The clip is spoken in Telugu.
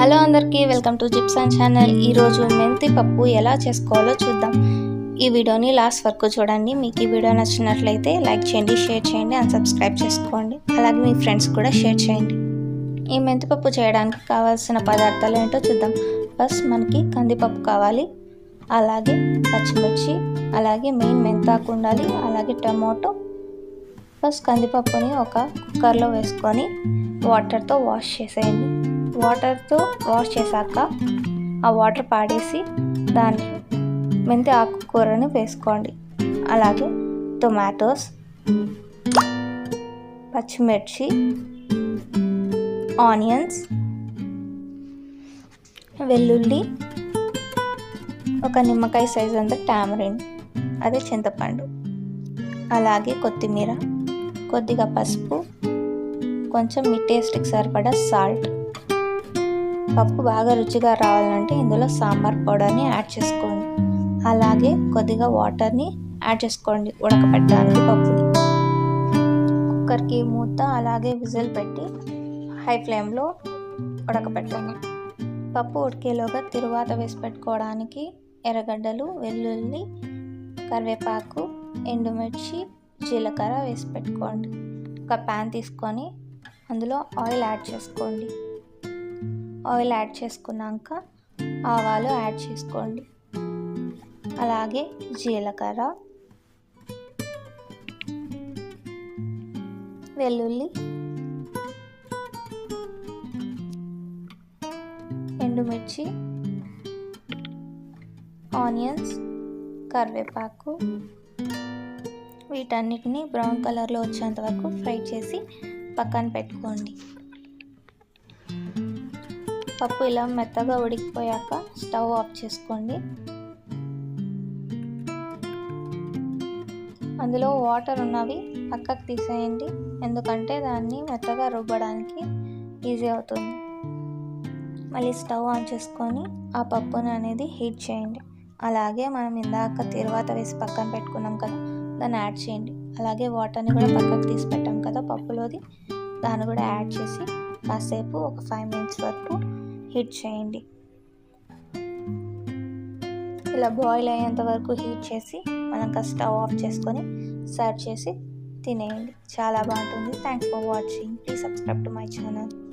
హలో అందరికీ వెల్కమ్ టు జిప్సన్ ఛానల్. ఈరోజు మెంతి పప్పు ఎలా చేసుకోవాలో చూద్దాం. ఈ వీడియోని లాస్ట్ వరకు చూడండి. మీకు ఈ వీడియో నచ్చినట్లయితే లైక్ చేయండి షేర్ చేయండి అండ్ సబ్స్క్రైబ్ చేసుకోండి. అలాగే మీ ఫ్రెండ్స్ కూడా షేర్ చేయండి. ఈ మెంతిపప్పు చేయడానికి కావాల్సిన పదార్థాలు ఏంటో చూద్దాం. ఫస్ట్ మనకి కందిపప్పు కావాలి. అలాగే పచ్చిమిర్చి అలాగే మెయిన్ మెంతాకు ఉండాలి. అలాగే టమాటో. ఫస్ట్ కందిపప్పుని ఒక కుక్కర్లో వేసుకొని వాటర్తో వాష్ చేసేయండి. వాటర్తో వాష్ చేశాక ఆ వాటర్ పాడేసి దాన్ని మెంతి ఆకుకూరని వేసుకోండి. అలాగే టొమాటోస్ పచ్చిమిర్చి ఆనియన్స్ వెల్లుల్లి ఒక నిమ్మకాయ సైజ్ అంత టామరిన్ అదే చింతపండు. అలాగే కొత్తిమీర కొద్దిగా పసుపు కొంచెం మీ టేస్ట్కి సరిపడా సాల్ట్. పప్పు బాగా రుచిగా రావాలంటే ఇందులో సాంబార్ పౌడర్ని యాడ్ చేసుకోండి. అలాగే కొద్దిగా వాటర్ని యాడ్ చేసుకోండి ఉడకపెట్టడానికి పప్పుని. కుక్కర్కి మూత అలాగే విజిల్ పెట్టి హై ఫ్లేమ్లో ఉడకబెట్టండి పప్పు ఉడికేలోగా తిరువాత వేసి పెట్టుకోవడానికి ఎర్రగడ్డలు వెల్లుల్లి కరివేపాకు ఎండుమిర్చి జీలకర్ర వేసి పెట్టుకోండి. ఒక ప్యాన్ తీసుకొని అందులో ఆయిల్ యాడ్ చేసుకోండి. ఆయిల్ యాడ్ చేసుకున్నాక ఆవాలు యాడ్ చేసుకోండి. అలాగే జీలకర్ర వెల్లుల్లి ఎండుమిర్చి ఆనియన్స్ కరివేపాకు వీటన్నిటిని బ్రౌన్ కలర్లో వచ్చేంత వరకు ఫ్రై చేసి పక్కన పెట్టుకోండి. పప్పు ఇలా మెత్తగా ఉడికిపోయాక స్టవ్ ఆఫ్ చేసుకోండి. అందులో వాటర్ ఉన్నవి పక్కకు తీసేయండి. ఎందుకంటే దాన్ని మెత్తగా రుబ్బడానికి ఈజీ అవుతుంది. మళ్ళీ స్టవ్ ఆన్ చేసుకొని ఆ పప్పుని అనేది హీట్ చేయండి. అలాగే మనం ఇందాక తిరువాత వేసి పక్కన పెట్టుకున్నాం కదా దాన్ని యాడ్ చేయండి. అలాగే వాటర్ని కూడా పక్కకు తీసి పెట్టాం కదా పప్పులోది దాన్ని కూడా యాడ్ చేసి కాసేపు ఒక ఫైవ్ మినిట్స్ వరకు హీట్ చేయండి. ఇలా బాయిల్ అయ్యేంత వరకు హీట్ చేసి మనం స్టవ్ ఆఫ్ చేసుకొని సర్వ్ చేసి తినేయండి. చాలా బాగుంటుంది. Thanks for watching please subscribe to my channel